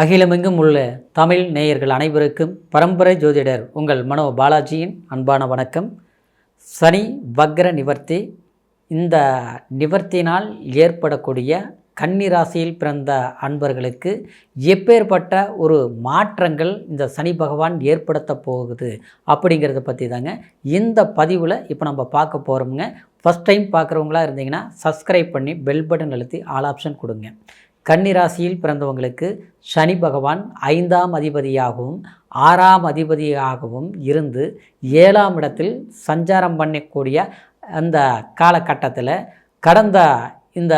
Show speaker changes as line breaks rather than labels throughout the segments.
அகிலமெங்கும் உள்ள தமிழ் நேயர்கள் அனைவருக்கும் பரம்பரை ஜோதிடர் உங்கள் மனோ பாலாஜியின் அன்பான வணக்கம். சனி வக்ர நிவர்த்தி. இந்த நிவர்த்தியினால் ஏற்படக்கூடிய கன்னி ராசியில் பிறந்த அன்பர்களுக்கு எப்பேற்பட்ட ஒரு மாற்றங்கள் இந்த சனி பகவான் ஏற்படுத்த போகுது அப்படிங்கிறத பற்றி தாங்க இந்த பதிவில் இப்போ நம்ம பார்க்க போகிறோமுங்க ஃபஸ்ட் டைம் பார்க்குறவங்களா இருந்தீங்கன்னா சப்ஸ்கிரைப் பண்ணி பெல் பட்டன் அழுத்தி ஆல் ஆப்ஷன் கொடுங்க. கன்னிராசியில் பிறந்தவங்களுக்கு சனி பகவான் ஐந்தாம் அதிபதியாகவும் ஆறாம் அதிபதியாகவும் இருந்து ஏழாம் இடத்தில் சஞ்சாரம் பண்ணக்கூடிய அந்த காலகட்டத்தில் கடந்த இந்த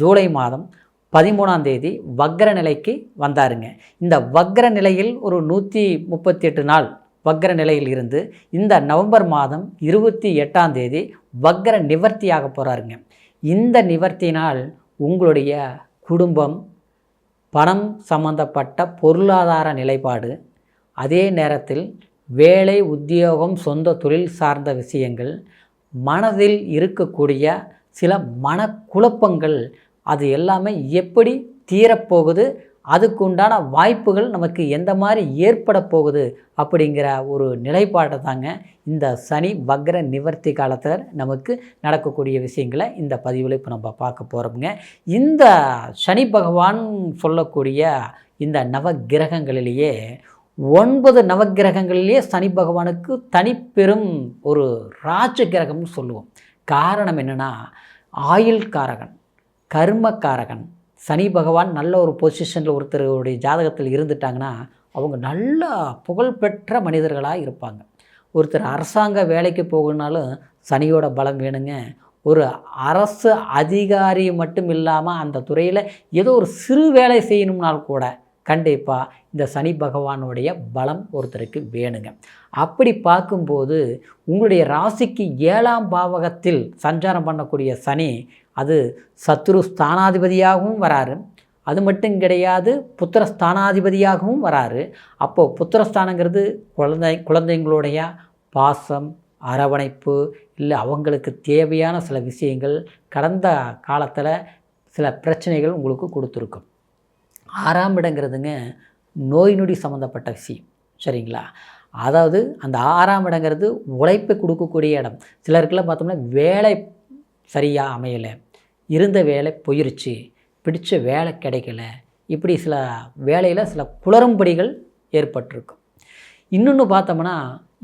ஜூலை மாதம் பதிமூணாம் தேதி வக்ர நிலைக்கு வந்தாருங்க. இந்த வக்ர நிலையில் ஒரு நூற்றி முப்பத்தி எட்டு நாள் வக்ர நிலையில் இருந்து இந்த நவம்பர் மாதம் இருபத்தி எட்டாம் தேதி வக்ர நிவர்த்தியாக போகிறாருங்க இந்த நிவர்த்தினால் உங்களுடைய குடும்பம் பணம் சம்பந்தப்பட்ட பொருளாதார நிலைப்பாடு அதே நேரத்தில் வேலை உத்தியோகம் சொந்த தொழில் சார்ந்த விஷயங்கள் மனதில் இருக்கக்கூடிய சில மனக்குழப்பங்கள் அது எல்லாமே எப்படி தீரப்போகுது? அதுக்குண்டான வாய்ப்புகள் நமக்கு எந்த மாதிரி ஏற்பட போகுது அப்படிங்கிற ஒரு நிலைப்பாட்டை தாங்க இந்த சனி வக்ர நிவர்த்தி காலத்தில் நமக்கு நடக்கக்கூடிய விஷயங்களை இந்த பதிவில் இப்போ நம்ம பார்க்க போகிறோமுங்க இந்த சனி பகவான் சொல்லக்கூடிய இந்த நவகிரகங்களிலேயே ஒன்பது நவகிரகங்களிலேயே சனி பகவானுக்கு தனிப்பெரும் ஒரு ராஜ கிரகம்னு சொல்லுவோம். காரணம் என்னென்னா ஆயுள் காரகன் கர்மக்காரகன் சனி பகவான் நல்ல ஒரு பொசிஷனில் ஒருத்தருடைய ஜாதகத்தில் இருந்துட்டாங்கன்னா அவங்க நல்ல புகழ்பெற்ற மனிதர்களாக இருப்பாங்க. ஒருத்தர் அரசாங்க வேலைக்கு போகணுனாலும் சனியோட பலம் வேணுங்க. ஒரு அரசு அதிகாரி மட்டும் இல்லாமல் அந்த துறையில் ஏதோ ஒரு சிறு வேலை செய்யணும்னால் கூட கண்டிப்பாக இந்த சனி பகவானுடைய பலம் ஒருத்தருக்கு வேணுங்க. அப்படி பார்க்கும்போது உங்களுடைய ராசிக்கு ஏழாம் பாவகத்தில் சஞ்சாரம் பண்ணக்கூடிய சனி அது சத்ரு ஸ்தானாதிபதியாகவும் வராரு. அது மட்டும் கிடையாது புத்திர ஸ்தானாதிபதியாகவும் வராரு. அப்போது புத்திரஸ்தானங்கிறது குழந்தை குழந்தைங்களுடைய பாசம் அரவணைப்பு இல்லை அவங்களுக்கு தேவையான சில விஷயங்கள் கடந்த காலத்தில் சில பிரச்சனைகள் உங்களுக்கு கொடுத்துருக்கும். ஆறாம் இடங்கிறதுங்க நோய் நொடி சம்மந்தப்பட்ட விஷயம். சரிங்களா? அதாவது அந்த ஆறாம் இடங்கிறது உழைப்பை கொடுக்கக்கூடிய இடம். சிலருக்குலாம் பார்த்தோம்னா வேலை சரியாக அமையலை. இருந்த வேலை போயிருச்சு. பிடிச்ச வேலை கிடைக்கல. இப்படி சில வேலையில் சில குளறும்படிகள் ஏற்பட்டிருக்கும். இன்னொன்று பார்த்தோம்னா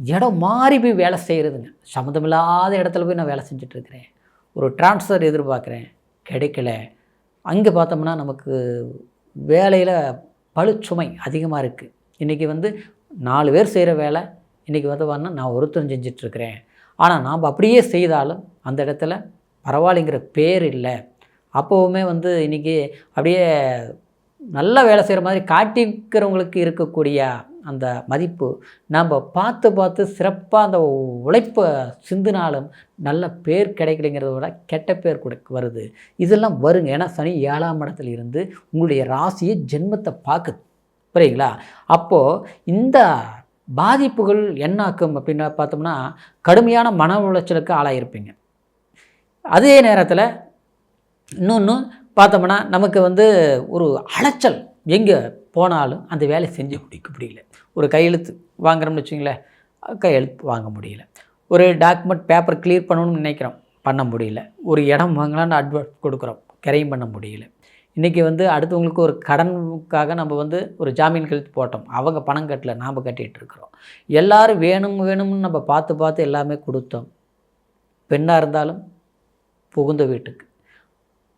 இடம் மாறி போய் வேலை செய்கிறதுங்க சம்மந்தமில்லாத இடத்துல போய் நான் வேலை செஞ்சிட்ருக்கிறேன். ஒரு டிரான்ஸ்ஃபர் எதிர்பார்க்குறேன். கிடைக்கல. அங்கே பார்த்தோம்னா நமக்கு வேலையில் பழுச்சுமை அதிகமாக இருக்குது இன்றைக்கி வந்து நாலு பேர் செய்கிற வேலை இன்றைக்கி வந்து வரணும் நான் ஒருத்தர் செஞ்சிட்ருக்கிறேன். ஆனால் நாம் அப்படியே செய்தாலும் அந்த இடத்துல பரவாயில்லைங்கிற பேர் இல்லை. அப்போவுமே வந்து இன்றைக்கி அப்படியே நல்ல வேலை செய்கிற மாதிரி காட்டிக்கிறவங்களுக்கு இருக்கக்கூடிய அந்த மதிப்பு நாம் பார்த்து பார்த்து சிறப்பாக அந்த உழைப்பை சிந்தினாலும் நல்ல பேர் கிடைக்கலைங்கிறத விட கெட்ட பேர் கூட வருது. இதெல்லாம் வருங்க. ஏன்னா சனி ஏழாம் இடத்துல இருந்து உங்களுடைய ராசியை ஜென்மத்தை பார்க்குது. புரியுங்களா? அப்போது இந்த பாதிப்புகள் என்னாக்கும் அப்படின்னு பார்த்தோம்னா கடுமையான மன உளைச்சலுக்கு ஆளாயிருப்பீங்க. அதே நேரத்தில் இன்னொன்று பார்த்தோம்னா நமக்கு வந்து ஒரு அலைச்சல் எங்கே போனாலும் அந்த வேலையை செஞ்சு முடிக்க முடியல. ஒரு கையெழுத்து வாங்குறோம்னு வச்சுங்களேன் கையெழுத்து வாங்க முடியல. ஒரு டாக்குமெண்ட் பேப்பர் கிளியர் பண்ணணும்னு நினைக்கிறோம் பண்ண முடியல. ஒரு இடம் வாங்கலான்னு அட்வான்ஸ் கொடுக்குறோம் கரையும் பண்ண முடியல. இன்றைக்கி வந்து அடுத்தவங்களுக்கு ஒரு கடனுக்காக நம்ம வந்து ஒரு ஜாமீன் கழுத்து போட்டோம். அவங்க பணம் கட்டல நாம் கட்டிகிட்டு இருக்கிறோம். எல்லோரும் வேணும் வேணும்னு நம்ம பார்த்து பார்த்து எல்லாமே கொடுத்தோம். பெண்ணாக இருந்தாலும் புகுந்த வீட்டுக்கு.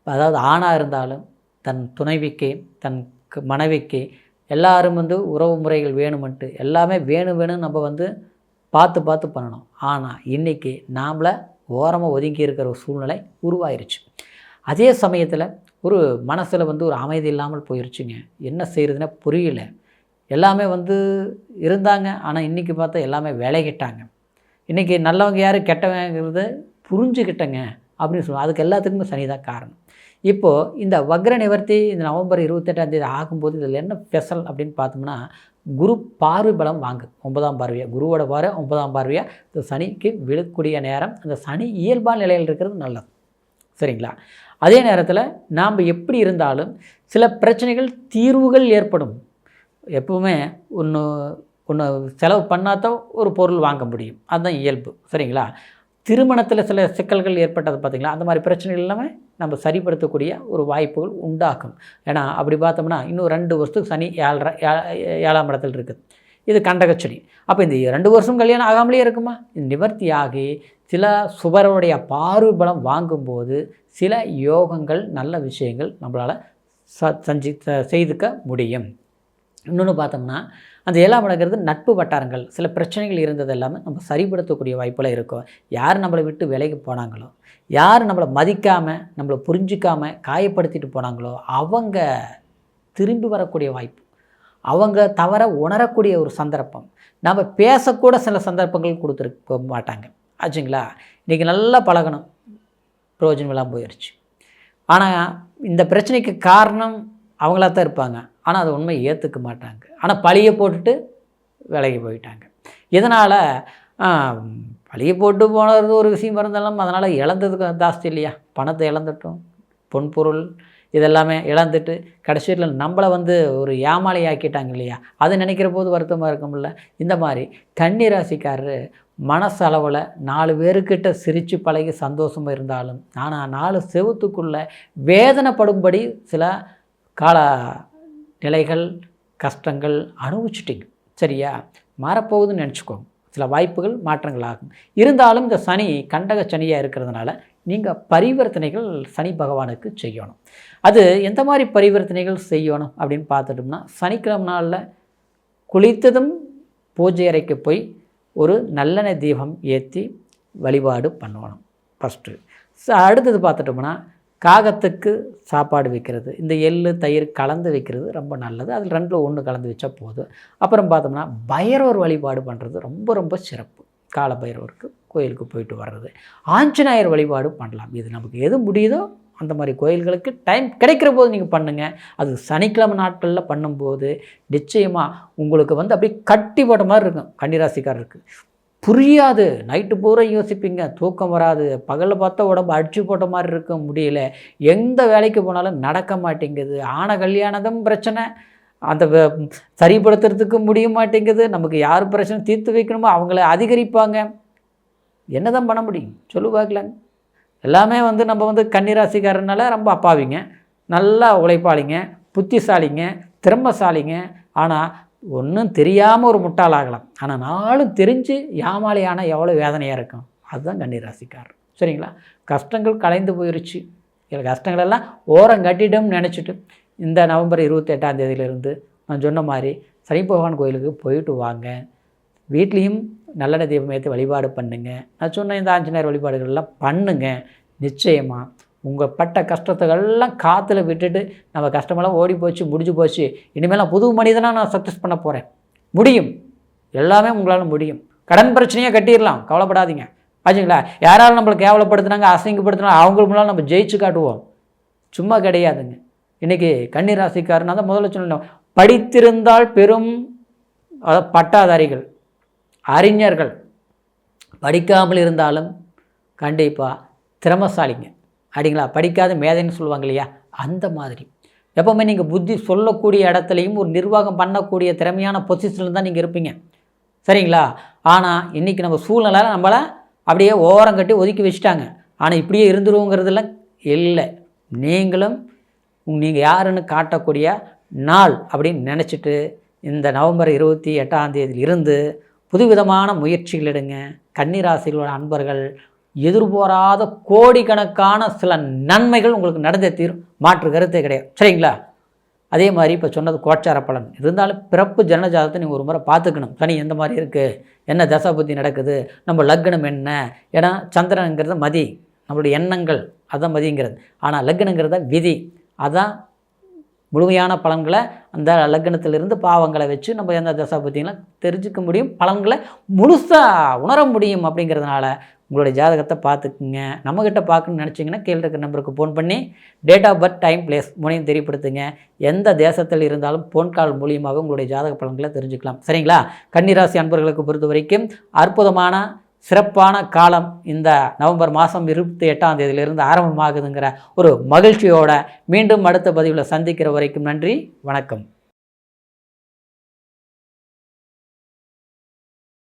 அதாவது ஆணாக இருந்தாலும் தன் துணைவிக்கு தன் மனைவிக்கு எல்லாரும் வந்து உறவு முறைகள் வேணுமென்ட்டு எல்லாமே வேணும் வேணும்னு நம்ம வந்து பார்த்து பார்த்து பண்ணணும். ஆனால் இன்றைக்கி நாமளை ஓரமாக ஒதுங்கி இருக்கிற ஒரு சூழ்நிலை உருவாயிருச்சு. அதே சமயத்தில் ஒரு மனசில் வந்து ஒரு அமைதி இல்லாமல் போயிருச்சுங்க. என்ன செய்கிறதுனே புரியல. எல்லாமே வந்து இருந்தாங்க. ஆனால் இன்றைக்கி பார்த்தா எல்லாமே விலகிட்டாங்க இன்றைக்கி நல்லவங்க யார் கெட்டவங்கிறத புரிஞ்சுக்கிட்டங்க அப்படின்னு சொல்லுவோம் அதுக்கு எல்லாத்துக்குமே சனி தான் காரணம். இப்போது இந்த வக்ர நிவர்த்தி இந்த நவம்பர் இருபத்தெட்டாம் தேதி ஆகும்போது இதில் என்ன ஸ்பெஷல் அப்படின்னு பார்த்தோம்னா குரு பார்வை பலம் வாங்கு. ஒன்பதாம் பார்வையாக குருவோட பார்வை ஒன்பதாம் பார்வையாக இந்த சனிக்கு விழக்கூடிய நேரம். அந்த சனி இயல்பான நிலையில் இருக்கிறது நல்லது. சரிங்களா? அதே நேரத்தில் நாம் எப்படி இருந்தாலும் சில பிரச்சனைகள் தீர்வுகள் ஏற்படும். எப்பவுமே ஒன்று ஒன்று செலவு பண்ணாதான் ஒரு பொருள் வாங்க முடியும். அதுதான் இயல்பு. சரிங்களா? திருமணத்தில் சில சிக்கல்கள் ஏற்பட்டது பார்த்திங்களா? அந்த மாதிரி பிரச்சனைகள் எல்லாமே நம்ம சரிப்படுத்தக்கூடிய ஒரு வாய்ப்புகள் உண்டாகும். ஏன்னா அப்படி பார்த்தோம்னா இன்னும் ரெண்டு வருஷத்துக்கு சனி ஏழரை ஏழாம் இடத்துல இருக்குது இது கண்டகச்சனி. அப்போ இந்த ரெண்டு வருஷம் கல்யாணம் ஆகாமலே இருக்குமா? இது நிவர்த்தி ஆகி சில சுபருடைய பார்வை பலம் வாங்கும்போது சில யோகங்கள் நல்ல விஷயங்கள் நம்மளால் ச செஞ்சு செய்துக்க முடியும். இன்னொன்று பார்த்தோம்னா அந்த ஏழாம் இடங்கிறது நட்பு வட்டாரங்கள். சில பிரச்சனைகள் இருந்தது எல்லாமே நம்ம சரிப்படுத்தக்கூடிய வாய்ப்பெல்லாம் இருக்கும். யார் நம்மளை விட்டு விலைக்கு போனாங்களோ யார் நம்மளை மதிக்காமல் நம்மளை புரிஞ்சிக்காமல் காயப்படுத்திட்டு போனாங்களோ அவங்க திரும்பி வரக்கூடிய வாய்ப்பு. அவங்க தவற உணரக்கூடிய ஒரு சந்தர்ப்பம். நம்ம பேசக்கூட சில சந்தர்ப்பங்கள் கொடுத்துருக்க மாட்டாங்க. ஆச்சுங்களா? இன்றைக்கி நல்லா பழகணும். பிரயோஜனம் இல்லாமல் போயிடுச்சு ஆனால் இந்த பிரச்சனைக்கு காரணம் அவங்களா தான் இருப்பாங்க. ஆனால் அதை உண்மை ஏற்றுக்க மாட்டாங்க. ஆனால் பழியை போட்டுட்டு விலகி போயிட்டாங்க. இதனால் பழியை போட்டு போனது ஒரு விஷயம் இருந்தாலும் அதனால் இழந்ததுக்கு ஜாஸ்தி இல்லையா? பணத்தை இழந்துட்டோம். பொன்பொருள் இதெல்லாமே இழந்துட்டு கடைசியில் நம்மளை வந்து ஒரு ஏமாளி ஆக்கிட்டாங்க இல்லையா? அதை நினைக்கிற போது வருத்தமாக இருக்கும்ல? இந்த மாதிரி கன்னிராசிக்காரரு மனசளவில் நாலு பேருக்கிட்ட சிரித்து பழகி சந்தோஷமாக இருந்தாலும் ஆனால் நாலு செவத்துக்குள்ளே வேதனைப்படும்படி சில கால நிலைகள் கஷ்டங்கள் அனுபவிச்சிட்டிங்க. சரியா? மாறப்போகுதுன்னு நினச்சிக்கோங்க. சில வாய்ப்புகள் மாற்றங்கள் ஆகும் இருந்தாலும் இந்த சனி கண்டக சனியாக இருக்கிறதுனால நீங்கள் பரிவர்த்தனைகள் சனி பகவானுக்கு செய்யணும். அது எந்த மாதிரி பரிவர்த்தனைகள் செய்யணும் அப்படின்னு பார்த்துட்டோம்னா சனிக்கிழமை நாளில் குளித்ததும் பூஜை அறைக்கு போய் ஒரு நல்லெண்ணெய் தீபம் ஏற்றி வழிபாடு பண்ணணும் ஃபஸ்ட்டு அடுத்தது பார்த்துட்டோம்னா காகத்துக்கு சாப்பாடு வைக்கிறது. இந்த எள் தயிர் கலந்து வைக்கிறது ரொம்ப நல்லது. அதில் ரெண்டில் ஒன்று கலந்து வச்சா போதும். அப்புறம் பார்த்தோம்னா பைரவர் வழிபாடு பண்ணுறது ரொம்ப ரொம்ப சிறப்பு. கால பைரவருக்கு கோயிலுக்கு போயிட்டு வர்றது. ஆஞ்சநேயர் வழிபாடு பண்ணலாம். இது நமக்கு எது முடியுதோ அந்த மாதிரி கோயில்களுக்கு டைம் கிடைக்கிற போது நீங்கள் பண்ணுங்கள் அது சனிக்கிழமை நாட்களில் பண்ணும்போது நிச்சயமாக உங்களுக்கு வந்து அப்படியே கட்டி போட்ட மாதிரி இருக்கும். கன்னிராசிக்காரருக்கு. புரியாது. நைட்டு பூரா யோசிப்பீங்க. தூக்கம் வராது. பகலில் பார்த்தா உடம்பு அடிச்சு போட்ட மாதிரி இருக்க முடியல. எந்த வேலைக்கு போனாலும் நடக்க மாட்டேங்குது. ஆன கல்யாணதும் பிரச்சனை. அந்த வ- சரிப்படுத்துறதுக்கு முடிய மாட்டேங்குது. நமக்கு யார் பிரச்சனை தீர்த்து வைக்கணுமோ அவங்கள அதிகரிப்பாங்க. என்ன தான் பண்ண முடியும்? சொல்லு பார்க்கலாங்க எல்லாமே வந்து நம்ம வந்து கன்னிராசிக்காரனால ரொம்ப அப்பாவிங்க. நல்லா உழைப்பாளிங்க புத்திசாலிங்க திறமசாலிங்க. ஆனால் ஒன்றும் தெரியாமல் ஒரு முட்டாளாகலாம் ஆனால் நாளும் தெரிஞ்சு ஏமாளியான எவ்வளோ வேதனையாக இருக்கும். அதுதான் கன்னிராசிக்காரர். சரிங்களா? கஷ்டங்கள் கலைந்து போயிருச்சு. இல்லை கஷ்டங்களெல்லாம் ஓரம் கட்டிட்டோம்னு நினச்சிட்டு இந்த நவம்பர் இருபத்தெட்டாம் தேதியிலிருந்து நான் சொன்ன மாதிரி சனி பகவான் கோயிலுக்கு போயிட்டு வாங்க. வீட்லேயும் நல்லெண்ணெய் தீபம் ஏற்றி வழிபாடு பண்ணுங்க. நான் சொன்ன இந்த ஆஞ்சநேயர் வழிபாடுகள்லாம் பண்ணுங்க. நிச்சயமாக உங்கள் பட்ட கஷ்டத்தைகள்லாம் காற்றுல விட்டுட்டு நம்ம கஷ்டமெல்லாம் ஓடி போச்சு முடிஞ்சு போச்சு. இனிமேல் நான் புது மனிதனாக நான் சக்ஸஸ் பண்ண போகிறேன் முடியும். எல்லாமே உங்களால் முடியும். கடன் பிரச்சனையாக கட்டிடலாம். கவலைப்படாதீங்க. ஆச்சுங்களா யாராலும் நம்மளை கேவலப்படுத்துனாங்க அசிங்கப்படுத்தினாங்க அவங்களுக்கு முன்னால் நம்ம ஜெயிச்சு காட்டுவோம். சும்மா கிடையாதுங்க. இன்றைக்கி கன்னிராசிக்காரனா தான் முதல்ல சொல்லணும் படித்திருந்தால் பெரும் அதாவது பட்டாதாரிகள். அறிஞர்கள் படிக்காமல் இருந்தாலும் கண்டிப்பாக திறமசாலிங்க. அப்படிங்களா படிக்காத மேதைன்னு சொல்லுவாங்க இல்லையா? அந்த மாதிரி. எப்போவுமே நீங்கள் புத்தி சொல்லக்கூடிய இடத்துலையும் ஒரு நிர்வாகம் பண்ணக்கூடிய திறமையான பொசிஷனில் தான் நீங்கள் இருப்பீங்க. சரிங்களா? ஆனால் இன்றைக்கி நம்ம சூழ்நிலை நம்மளை அப்படியே ஓரம் கட்டி ஒதுக்கி வச்சுட்டாங்க. ஆனால் இப்படியே இருந்துருவோங்கிறதுலாம் இல்லை. நீங்களும் நீங்கள் யாருன்னு காட்டக்கூடிய நாள் அப்படின்னு நினச்சிட்டு இந்த நவம்பர் இருபத்தி எட்டாம் தேதியிலிருந்து புதுவிதமான முயற்சிகள் எடுங்க. கன்னிராசிகளோட அன்பர்கள் எதிர்பாராத கோடிக்கணக்கான சில நன்மைகள் உங்களுக்கு நடந்தே தீரும். மாற்று கருத்தே கிடையாது. சரிங்களா? அதே மாதிரி இப்போ சொன்னது கோச்சார பலன். இருந்தாலும் பிறப்பு ஜனஜாதத்தை நீங்கள் ஒரு முறை பார்த்துக்கணும். சனி எந்த மாதிரி இருக்குது என்ன தசா புத்தி நடக்குது? நம்ம லக்னம் என்ன? ஏன்னா சந்திரனுங்கிறது மதி. நம்மளுடைய எண்ணங்கள் அதான் மதிங்கிறது. ஆனால் லக்னங்கிறத விதி. அதான் முழுமையான பலன்களை அந்த லக்னத்திலிருந்து பாவங்களை வச்சு நம்ம எந்த தசா புத்திங்களாம் தெரிஞ்சுக்க முடியும் பலன்களை முழுசாக உணர முடியும் அப்படிங்கிறதுனால உங்களுடைய ஜாதகத்தை பார்த்துக்குங்க. நம்மக்கிட்ட பார்க்கணும்னு நினச்சிங்கன்னா கீழே இருக்கிற நம்பருக்கு ஃபோன் பண்ணி date of birth time place மூணையும் தெரியப்படுத்துங்க. எந்த தேசத்தில் இருந்தாலும் ஃபோன் கால் மூலியமாகவே உங்களுடைய ஜாதக பலன்களை தெரிஞ்சுக்கலாம். சரிங்களா? கன்னிராசி அன்பர்களுக்கு பொறுத்த வரைக்கும் அற்புதமான சிறப்பான காலம் இந்த நவம்பர் மாதம் இருபத்தி எட்டாம் தேதியிலிருந்து ஆரம்பமாகுதுங்கிற ஒரு மகிழ்ச்சியோட மீண்டும் அடுத்த பதிவில் சந்திக்கிற வரைக்கும் நன்றி வணக்கம்.